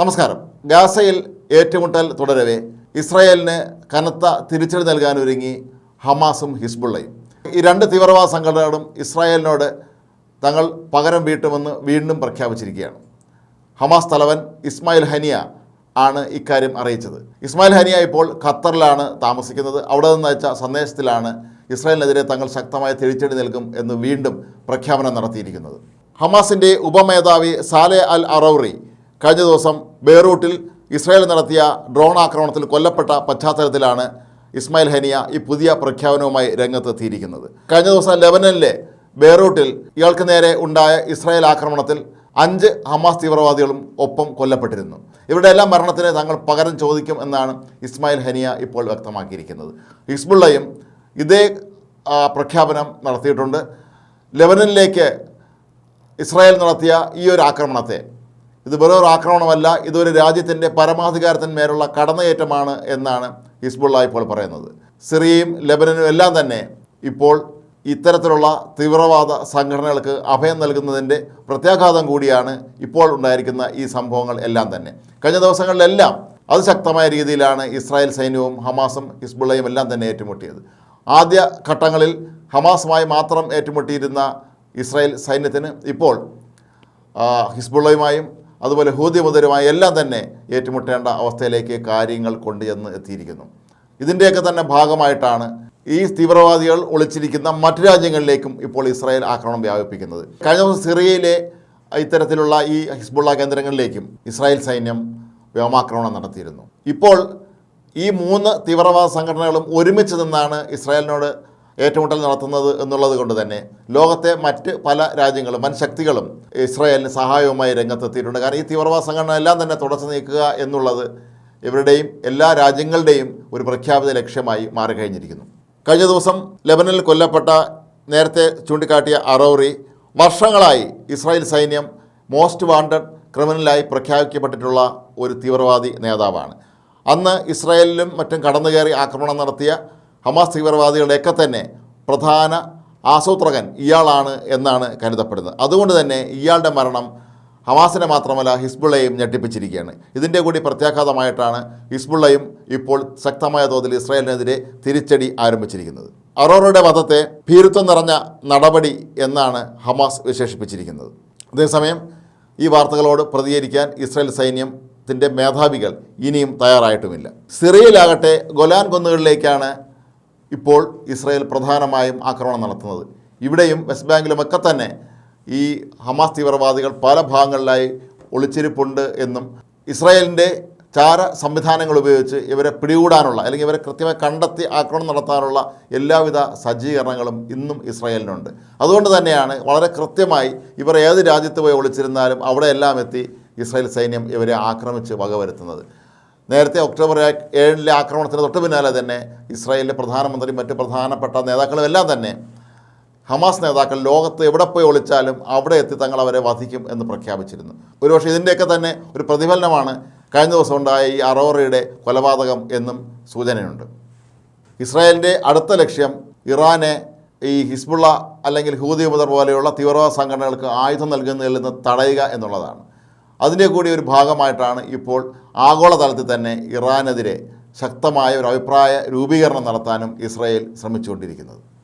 നമസ്കാരം. ഗാസയിൽ ഏറ്റുമുട്ടൽ തുടരവെ. ഇസ്രായേലിന് കനത്ത തിരിച്ചടി നൽകാനൊരുങ്ങി ഹമാസും ഹിസ്ബുള്ളയും. ഈ രണ്ട് തീവ്രവാദ സംഘടനകളും ഇസ്രായേലിനോട് തങ്ങൾ പകരം വീട്ടുമെന്ന് വീണ്ടും പ്രഖ്യാപിച്ചിരിക്കുകയാണ്. ഹമാസ് തലവൻ ഇസ്മായിൽ ഹനിയ ആണ് ഇക്കാര്യം അറിയിച്ചത്. ഇസ്മായിൽ ഹനിയ ഇപ്പോൾ ഖത്തറിലാണ് താമസിക്കുന്നത്. അവിടെ നിന്ന് അയച്ച സന്ദേശത്തിലാണ് ഇസ്രായേലിനെതിരെ തങ്ങൾ ശക്തമായ തിരിച്ചടി നൽകും എന്ന് വീണ്ടും പ്രഖ്യാപനം നടത്തിയിരിക്കുന്നത്. ഹമാസിന്റെ ഉപമേധാവി സാലെ അൽ അറൌറി കഴിഞ്ഞ ദിവസം ബെയ്റൂട്ടിൽ ഇസ്രായേൽ നടത്തിയ ഡ്രോൺ ആക്രമണത്തിൽ കൊല്ലപ്പെട്ട പശ്ചാത്തലത്തിലാണ് ഇസ്മായിൽ ഹനിയ ഈ പുതിയ പ്രഖ്യാപനവുമായി രംഗത്തെത്തിയിരിക്കുന്നത്. കഴിഞ്ഞ ദിവസം ലെബനനിലെ ബെയ്റൂട്ടിൽ ഇയാൾക്ക് നേരെ ഉണ്ടായ ഇസ്രായേൽ ആക്രമണത്തിൽ അഞ്ച് ഹമാസ് തീവ്രവാദികളും ഒപ്പം കൊല്ലപ്പെട്ടിരുന്നു. ഇവരുടെ എല്ലാ മരണത്തിന് തങ്ങൾ പകരം ചോദിക്കും എന്നാണ് ഇസ്മായിൽ ഹനിയ ഇപ്പോൾ വ്യക്തമാക്കിയിരിക്കുന്നത്. ഹിസ്ബുള്ളയും ഇതേ പ്രഖ്യാപനം നടത്തിയിട്ടുണ്ട്. ലെബനനിലേക്ക് ഇസ്രായേൽ നടത്തിയ ഈ ഒരു ആക്രമണത്തെ ഇത് വെറൊരു ആക്രമണമല്ല ഇതൊരു രാജ്യത്തിന്റെ പരമാധികാരത്തിന്മേലുള്ള കടന്നയേറ്റമാണ് എന്നാണ് ഹിസ്ബുള്ള ഇപ്പോൾ പറയുന്നത്. സിറിയയും ലെബനനും എല്ലാം തന്നെ ഇപ്പോൾ ഇത്തരത്തിലുള്ള തീവ്രവാദ സംഘടനകൾക്ക് അഭയം നൽകുന്നതിന്റെ പ്രത്യാഘാതം കൂടിയാണ് ഇപ്പോൾ ഉണ്ടായിരിക്കുന്ന ഈ സംഭവങ്ങൾ എല്ലാം തന്നെ. കഴിഞ്ഞ ദിവസങ്ങളിലെല്ലാം അതിശക്തമായ രീതിയിലാണ് ഇസ്രായേൽ സൈന്യവും ഹമാസും ഹിസ്ബുള്ളയും എല്ലാം തന്നെ ഏറ്റുമുട്ടിയത്. ആദ്യ ഘട്ടങ്ങളിൽ ഹമാസുമായി മാത്രം ഏറ്റുമുട്ടിയിരുന്ന ഇസ്രായേൽ സൈന്യത്തിന് ഇപ്പോൾ ഹിസ്ബുള്ളയുമായും അതുപോലെ ഹൂതി എല്ലാം തന്നെ ഏറ്റുമുട്ടേണ്ട അവസ്ഥയിലേക്ക് കാര്യങ്ങൾ കൊണ്ടുചെന്ന് എത്തിയിരിക്കുന്നു. ഇതിന്റെയൊക്കെ തന്നെ ഭാഗമായിട്ടാണ് ഈ തീവ്രവാദികൾ ഒളിച്ചിരിക്കുന്ന മറ്റു രാജ്യങ്ങളിലേക്കും ഇപ്പോൾ ഇസ്രായേൽ ആക്രമണം വ്യാപിപ്പിക്കുന്നത്. കഴിഞ്ഞ ദിവസം സിറിയയിലെ ഇത്തരത്തിലുള്ള ഈ ഹിസ്ബുള്ള കേന്ദ്രങ്ങളിലേക്കും ഇസ്രായേൽ സൈന്യം വ്യോമാക്രമണം നടത്തിയിരുന്നു. ഇപ്പോൾ ഈ മൂന്ന് തീവ്രവാദ സംഘടനകളും ഒരുമിച്ച് നിന്നാണ് ഇസ്രായേലിനോട് ഏറ്റുമുട്ടൽ നടത്തുന്നത് എന്നുള്ളത് കൊണ്ട് തന്നെ ലോകത്തെ മറ്റ് പല രാജ്യങ്ങളും വൻ ശക്തികളും ഇസ്രായേലിന് സഹായവുമായി രംഗത്തെത്തിയിട്ടുണ്ട്. കാരണം ഈ തീവ്രവാദ സംഘടന എല്ലാം തന്നെ തുടച്ചു നീക്കുക എന്നുള്ളത് ഇവരുടെയും എല്ലാ രാജ്യങ്ങളുടെയും ഒരു പ്രഖ്യാപിത ലക്ഷ്യമായി മാറിക്കഴിഞ്ഞിരിക്കുന്നു. കഴിഞ്ഞ ദിവസം ലെബനനിൽ കൊല്ലപ്പെട്ട നേരത്തെ ചൂണ്ടിക്കാട്ടിയ അറോറി വർഷങ്ങളായി ഇസ്രായേൽ സൈന്യം മോസ്റ്റ് വാണ്ടഡ് ക്രിമിനലായി പ്രഖ്യാപിക്കപ്പെട്ടിട്ടുള്ള ഒരു തീവ്രവാദി നേതാവാണ്. അന്ന് ഇസ്രായേലിലും മറ്റും കടന്നുകയറി ആക്രമണം നടത്തിയ ഹമാസ് തീവ്രവാദികളുടെയൊക്കെ തന്നെ പ്രധാന ആസൂത്രകൻ ഇയാളാണ് എന്നാണ് കരുതപ്പെടുന്നത്. അതുകൊണ്ട് തന്നെ ഇയാളുടെ മരണം ഹമാസിനെ മാത്രമല്ല ഹിസ്ബുള്ളയും ഞെട്ടിപ്പിച്ചിരിക്കുകയാണ്. ഇതിന്റെ കൂടി പ്രത്യാഘാതമായിട്ടാണ് ഹിസ്ബുള്ളയും ഇപ്പോൾ ശക്തമായ തോതിൽ ഇസ്രായേലിനെതിരെ തിരിച്ചടി ആരംഭിച്ചിരിക്കുന്നത്. അറോറയുടെ വധത്തെ ഭീരുത്വം നിറഞ്ഞ നടപടി എന്നാണ് ഹമാസ് വിശേഷിപ്പിച്ചിരിക്കുന്നത്. അതേസമയം ഈ വാർത്തകളോട് പ്രതികരിക്കാൻ ഇസ്രായേൽ സൈന്യത്തിന്റെ മേധാവികൾ ഇനിയും തയ്യാറായിട്ടുമില്ല. സിറിയയിലാകട്ടെ ഗൊലാൻ കുന്നുകളിലേക്കാണ് ഇപ്പോൾ ഇസ്രായേൽ പ്രധാനമായും ആക്രമണം നടത്തുന്നത്. ഇവിടെയും വെസ്റ്റ് ബാങ്കിലുമൊക്കെ തന്നെ ഈ ഹമാസ് തീവ്രവാദികൾ പല ഭാഗങ്ങളിലായി ഒളിച്ചിരിപ്പുണ്ട് എന്നും ഇസ്രായേലിന്റെ ചാര സംവിധാനങ്ങൾ ഉപയോഗിച്ച് ഇവരെ പിടികൂടാനുള്ള അല്ലെങ്കിൽ ഇവരെ കൃത്യമായി കണ്ടെത്തി ആക്രമണം നടത്താനുള്ള എല്ലാവിധ സജ്ജീകരണങ്ങളും ഇന്നും ഇസ്രായേലിനുണ്ട്. അതുകൊണ്ട് തന്നെയാണ് വളരെ കൃത്യമായി ഇവർ ഏത് രാജ്യത്ത് പോയി ഒളിച്ചിരുന്നാലും അവിടെയെല്ലാം എത്തി ഇസ്രായേൽ സൈന്യം ഇവരെ ആക്രമിച്ച് വകവരുത്തുന്നത്. നേരത്തെ ഒക്ടോബർ ഏഴിലെ ആക്രമണത്തിന് തൊട്ട് പിന്നാലെ തന്നെ ഇസ്രായേലിലെ പ്രധാനമന്ത്രി മറ്റ് പ്രധാനപ്പെട്ട നേതാക്കളും എല്ലാം തന്നെ ഹമാസ് നേതാക്കൾ ലോകത്ത് എവിടെ പോയി ഒളിച്ചാലും അവിടെ എത്തി തങ്ങൾ അവരെ വധിക്കും എന്ന് പ്രഖ്യാപിച്ചിരുന്നു. ഒരുപക്ഷെ ഇതിന്റെയൊക്കെ തന്നെ ഒരു പ്രതിഫലനമാണ് കഴിഞ്ഞ ദിവസം ഉണ്ടായ ഈ അറോറയുടെ കൊലപാതകം എന്നും സൂചനയുണ്ട്. ഇസ്രായേലിന്റെ അടുത്ത ലക്ഷ്യം ഇറാനെ ഈ ഹിസ്ബുള്ള അല്ലെങ്കിൽ ഹൂദി പോലെയുള്ള തീവ്രവാദ സംഘടനകൾക്ക് ആയുധം നൽകുന്നതിൽ നിന്ന് തടയുക എന്നുള്ളതാണ്. അതിന്റെ കൂടി ഒരു ഭാഗമായിട്ടാണ് ഇപ്പോൾ ആഗോളതലത്തിൽ തന്നെ ഇറാനെതിരെ ശക്തമായ ഒരു അഭിപ്രായ രൂപീകരണം നടത്താനും ഇസ്രായേൽ ശ്രമിച്ചുകൊണ്ടിരിക്കുന്നത്.